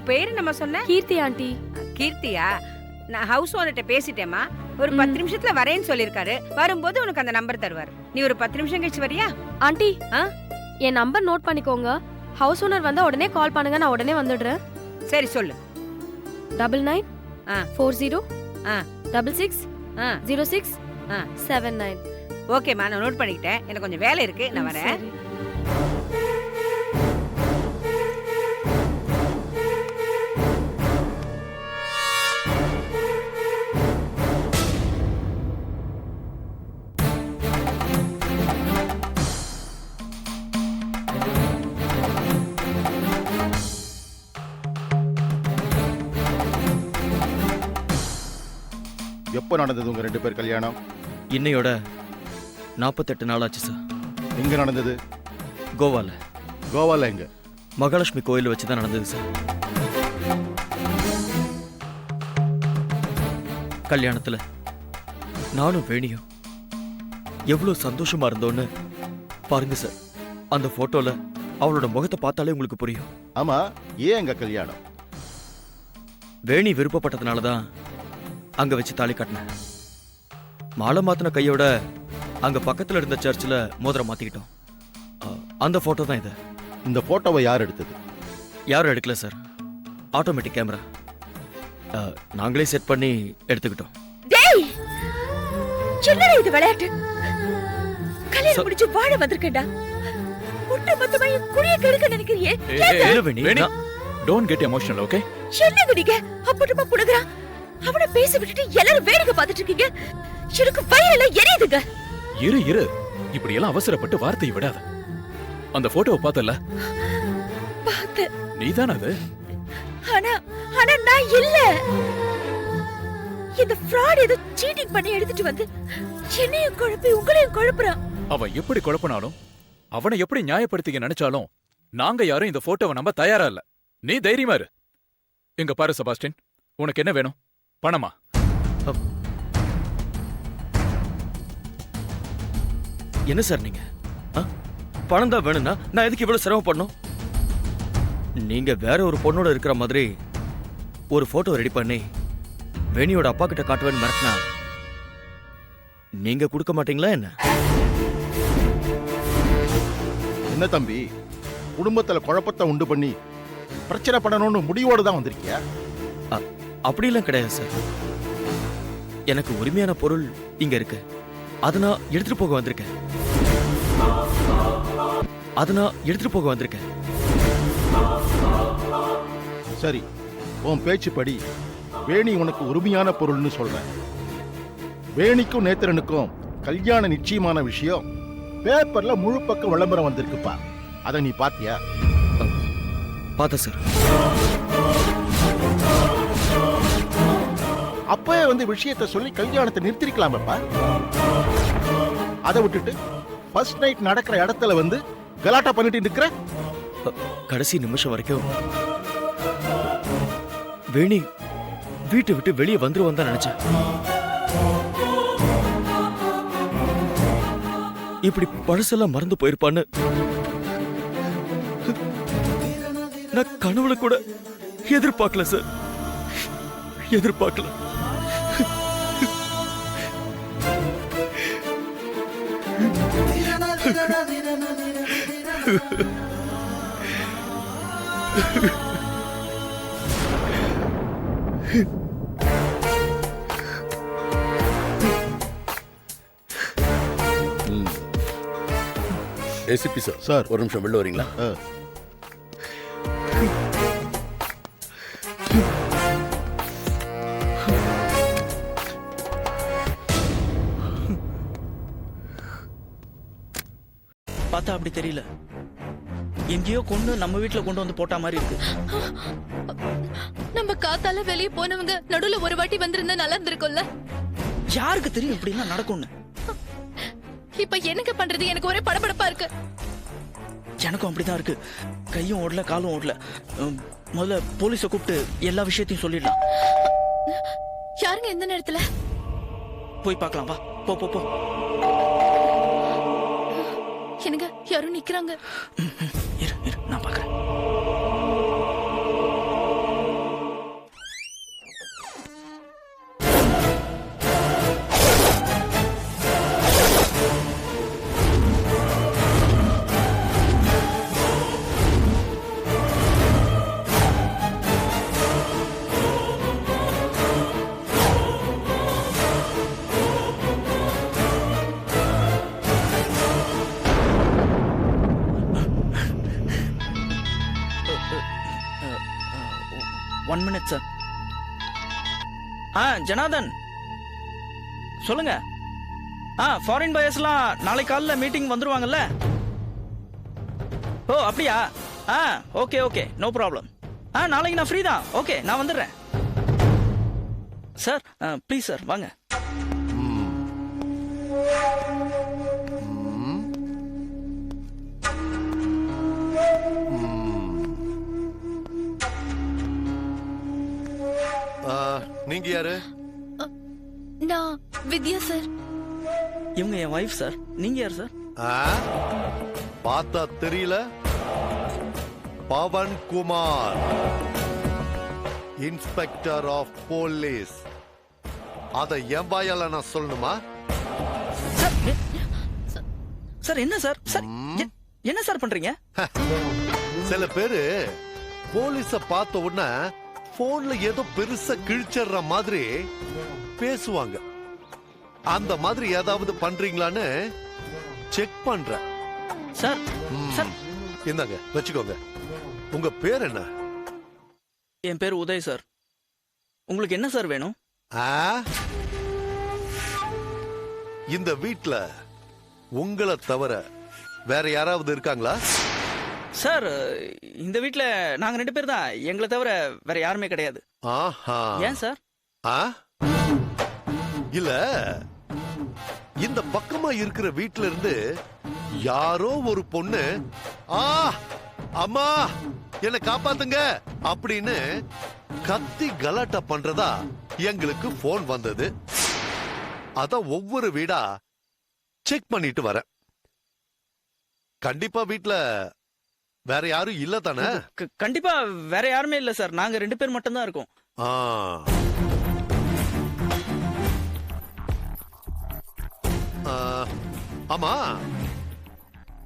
உன் பேரு நம்ம சொன்ன? கீர்த்தி ஆண்டி. கீர்த்தியா? நான் ஹவுஸ் ஓனர்கிட்ட பேசிட்டேம்மா. ஒரு பத்து நிமிஷத்துல வரேன்னு சொல்லிருக்காரு வரும்போது உனக்கு அந்த நம்பர் தருவார். நீ ஒரு பத்து நிமிஷம் கழிச்சு வரியா? ஆண்டி ஆ? என் நம்பர் நோட் பண்ணிக்கோங்க. ஹவுஸ் ஓனர் வந்தா உடனே கால் பண்ணுங்க நான் உடனே வந்துடுறேன். சரி சொல்லு. டபுள் நைன் ஆ. ஃபோர் ஜீரோ ஆ. டபுள் சிக்ஸ் ஆ. ஜீரோ சிக்ஸ் ஆ. செவன் நைன் ஓகேம்மா நான் நோட் பண்ணிக்கிட்டேன். எனக்கு கொஞ்சம் வேலை இருக்கு. நான் வரேன். எப்போ நடந்தது உங்க ரெண்டு பேர் கல்யாணம்? இன்னையோட நாற்பத்தெட்டு நாள் ஆச்சு சார் எங்க நடந்தது? கோவால. கோவால எங்க? மகாலட்சுமி கோயில் வச்சு தான் நடந்தது சார் கல்யாணத்துல நானும் வேணியும் எவ்வளோ சந்தோஷமா இருந்தோன்னு பாருங்க சார் அந்த போட்டோல அவளோட முகத்தை பார்த்தாலே உங்களுக்கு புரியும். ஆமா ஏன் எங்க கல்யாணம்? வேணி விருப்பப்பட்டதுனால தான் அங்க வச்சு தாலி கட்டினேன் மாலை மாத்தின கையோட அங்க பக்கத்துல இருந்த சர்ச்சில் மோதிரம் மாத்திக்கிட்டோம். அந்த போட்டோ தான் இது. இந்த போட்டோவை யார் எடுத்தது? யாரும் எடுக்கல சார் ஆட்டோமேட்டிக் கேமரா நாங்களே செட் பண்ணி எடுத்துக்கிட்டோம். டேய்! இது விளையாட்டு. கல்யாணம் முடிச்சு வாழ வந்திருக்கேன்டா. ஒட்டு மொத்தமா என் குடிய கெடுக்க நினைக்கிறியே? இல்ல வேணி, வேணி. நான்- டோன்ட் கெட் எமோஷனல் ஓகே என்னங்க நீங்க அப்பட்டமா புடுங்குறான். அவனை பேச விட்டுட்டு எல்லாரும் வேடிக்கை பார்த்துட்டு இருக்கீங்க. எனக்கு வயிறெல்லாம் எரியுதுங்க. இரு இரு. இப்படி எல்லாம் அவசரப்பட்டு வார்த்தையை விடாத. அந்த போட்டோவை பார்த்தல பார்த்து நீதானே அது? ஆனா ஆனா நான் இல்ல. இந்த ஃப்ராட் ஏதோ சீட்டிங் பண்ணி எடுத்துட்டு வந்து என்னையும் குழப்பி உங்களையும் குழப்புறான். அவன் எப்படி குழப்பினாலும் அவனை எப்படி நியாயப்படுத்திக்க நினைச்சாலும் நாங்க யாரும் இந்த போட்டோவை நம்ப தயாரா இல்ல. நீ தைரியமா இரு. இங்க பாரு செபாஸ்டின். உனக்கு என்ன வேணும்? பணமா? என்ன சார் நீங்க? ஆ? பணம் தான் வேணும்னா நான் எதுக்கு இவ்வளவு சிரமப்படணும்? நீங்க வேற ஒரு பொண்ணோட இருக்கிற மாதிரி ஒரு போட்டோ ரெடி பண்ணி வேணியோட அப்பா கிட்ட காட்டுவேன்னு மிரட்டினா நீங்க கொடுக்க மாட்டீங்களா என்ன? என்ன தம்பி? குடும்பத்துல குழப்பத்தை உண்டு பண்ணி பிரச்சனை பண்ணணும்னு முடிவோடு தான் வந்திருக்கியா? அப்படிலாம் கிடையாது சார். எனக்கு உரிமையான பொருள் இங்க இருக்கு. அதை நான் எடுத்துட்டு போக வந்திருக்கேன். அதை நான் எடுத்துட்டு போக வந்திருக்கேன். சரி உன் பேச்சுப்படி வேணி உனக்கு உரிமையான பொருள்னு சொல்றேன். வேணிக்கும் நேத்திரனுக்கும் கல்யாண நிச்சயமான விஷயம் பேப்பர்ல முழு பக்கம் விளம்பரம் வந்திருக்குப்பா. அதை நீ பாத்தியா பார்த்தேன் சார். அப்பவே வந்து விஷயத்தை சொல்லி கல்யாணத்தை நிறுத்திருக்கலாமப்பா. அதை விட்டுட்டு ஃபர்ஸ்ட் நைட் நடக்கிற இடத்துல வந்து கலாட்டா பண்ணிட்டு நிக்கிற? கடைசி நிமிஷம் வரைக்கும் வேணி வீட்டை விட்டு வெளியே வந்துருவோம் தான் நினைச்சேன். இப்படி பழசெல்லாம் மறந்து போயிருப்பான்னு நான் கனவுல கூட எதிர்பார்க்கல சார் எதிர்பார்க்கல. ACP sir sir. ஒரு நிமிஷம் வெளில வரீங்களா? பார்த்தா அப்படி தெரியல. எங்கேயோ கொண்டு நம்ம வீட்ல கொண்டு வந்து போட்டா மாதிரி இருக்கு. நம்ம காத்தால வெளியே போனவங்க நடுவுல ஒரு வாட்டி வந்திருந்தா நல்லா இருந்திருக்கும்ல? யாருக்கு தெரியும் இப்படிலாம் நடக்கும்னு? இப்ப என்னங்க பண்றது? எனக்கு ஒரே படபடப்பா இருக்கு. எனக்கும் அப்படிதான் இருக்கு. கையும் ஓடல காலும் ஓடல. முதல்ல போலீஸை கூப்பிட்டு எல்லா விஷயத்தையும் சொல்லிடலாம். யாருங்க எந்த நேரத்துல? போய் பார்க்கலாம் வா. போ போ போ. என்னங்க யாரும் நிக்கிறாங்க. இரு இரு நான் பார்க்கறேன் ஆ ஜனார்தன். சொல்லுங்க. ஆ ஃபாரின் பயர்ஸ்லாம் நாளை காலைல மீட்டிங் வந்துருவாங்கல்ல? ஓ அப்படியா? ஆ ஓகே ஓகே நோ ப்ராப்ளம் ஆ நாளைக்கு நான் ஃப்ரீ தான். ஓகே நான் வந்துடுறேன். சார் ப்ளீஸ் சார் வாங்க. நீங்க யாரு? நான் வித்யா சார். இவங்க என் ஒய்ஃப் சார். நீங்க யார் சார்? பார்த்தா தெரியல. Pawan Kumar. Inspector of police. அத என் வாயால நான் சொல்லணுமா? சார் என்ன சார்? சார் என்ன சார் பண்றீங்க? சில பேரு போலீஸ பார்த்த உடனே போன்ல ஏதோ பெருசா கிழிச்சிடுற மாதிரி பேசுவாங்க. அந்த மாதிரி ஏதாவது பண்றீங்களான்னு செக் பண்றேன் சார். சார். இந்தாங்க வச்சுக்கோங்க. உங்க பேர் என்ன? என் பேர் உதய் சார். உங்களுக்கு என்ன சார் வேணும்? ஆ? இந்த வீட்ல உங்களை தவிர வேற யாராவது இருக்காங்களா? சார் இந்த வீட்ல நாங்க ரெண்டு பேர் தான். எங்களை தவிர வேற யாருமே கிடையாது. ஆஹா. ஏன் சார்? ஆ? இல்ல இந்த பக்கமா இருக்கிற வீட்ல இருந்து யாரோ ஒரு பொண்ணு ஆ அம்மா என்ன காப்பாத்துங்க அப்படின்னு கத்தி கலாட்டா பண்றதா எங்களுக்கு போன் வந்தது. அத ஒவ்வொரு வீடா செக் பண்ணிட்டு வரேன். கண்டிப்பா வீட்ல வேற யாரும் இல்ல தானே? க- கண்டிப்பா வேற யாருமே இல்ல சார். நாங்க ரெண்டு பேர் மட்டும் தான் இருக்கோம். ஆ. ஆ, ஆமா.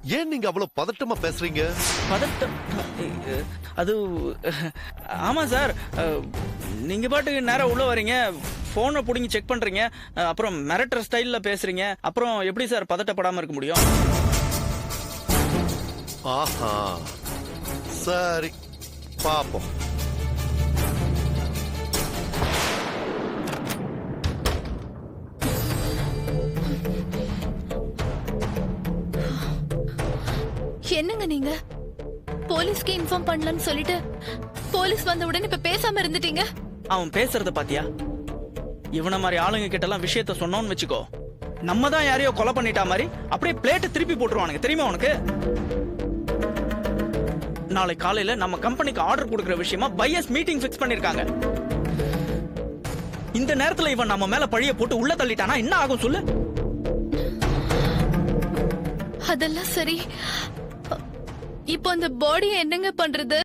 ஏன் நீங்க அவ்வளவு பதட்டமா பேசுறீங்க? பதட்டம்? அது ஆமா சார். அஹ், நீங்க பாட்டுக்கு நேரா உள்ள வரீங்க. போனை புடிங்கி செக் பண்றீங்க. அஹ், அப்புறம் மிரட்டுற ஸ்டைல்ல பேசுறீங்க. அப்புறம் எப்படி சார் பதட்டப்படாம இருக்க முடியும்? ஆஹா. சரி பாப்போம். என்னங்க நீங்க? போலீஸ்க்கு இன்ஃபார்ம் பண்ணலன்னு சொல்லிட்டு போலீஸ் வந்த உடனே இப்ப பேசாம இருந்துட்டீங்க? அவன் பேசுறத பாத்தியா? இவன மாதிரி ஆளுங்க கிட்ட எல்லாம் விஷயத்த சொன்னோம்னு வச்சுக்கோ. நம்ம தான் யாரையோ கொலை பண்ணிட்டா மாதிரி அப்படியே பிளேட்டை திருப்பி போட்டுருவானுங்க. தெரியுமா உனக்கு? நாளை காலையில நம்ம கம்பெனிக்கு ஆர்டர் கொடுக்கிற விஷயமா பையஸ் மீட்டிங் ஃபிக்ஸ் பண்ணிருக்காங்க. இந்த நேரத்துல இவன் நம்ம மேல பழிய போட்டு உள்ள தள்ளிட்டானா? என்ன ஆகும் சொல்லு. அதெல்லாம் சரி. இப்போ அந்த பாடியை என்னங்க பண்றது?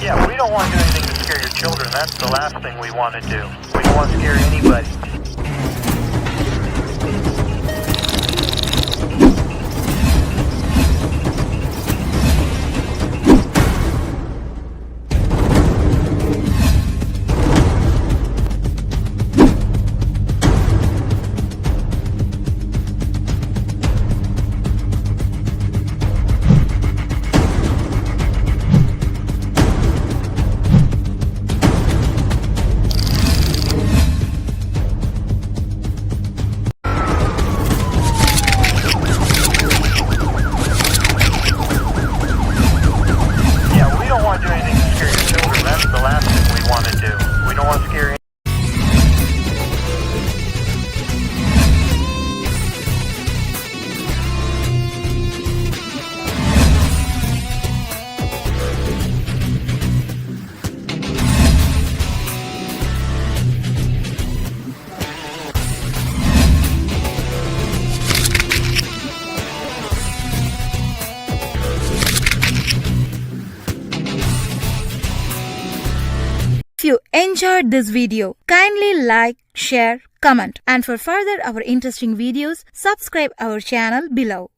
Yeah, we don't want to do anything to scare your children. That's the last thing we want to do. We don't want to scare anybody. Enjoyed this video, kindly like, share, comment and for further our interesting videos, subscribe our channel below.